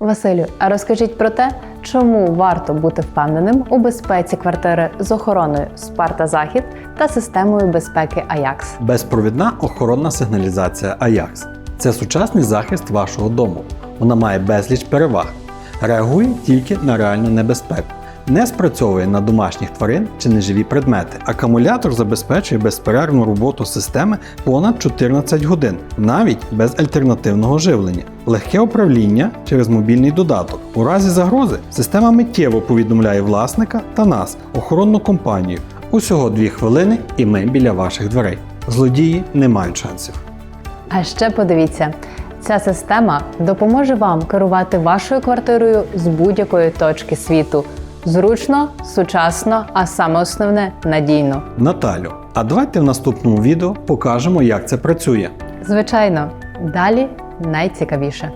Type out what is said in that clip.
Василю, а розкажіть про те, чому варто бути впевненим у безпеці квартири з охороною Спарта Захід та системою безпеки Аякс. Безпровідна охоронна сигналізація Аякс – це сучасний захист вашого дому. Вона має безліч переваг, реагує тільки на реальну небезпеку, не спрацьовує на домашніх тварин чи неживі предмети. Акумулятор забезпечує безперервну роботу системи понад 14 годин, навіть без альтернативного живлення. Легке управління через мобільний додаток. У разі загрози система миттєво повідомляє власника та нас, охоронну компанію. Усього 2 хвилини і ми біля ваших дверей. Злодії не мають шансів. А ще подивіться, ця система допоможе вам керувати вашою квартирою з будь-якої точки світу. Зручно, сучасно, а саме основне надійно. Наталю, а давайте в наступному відео покажемо, як це працює. Звичайно, далі найцікавіше.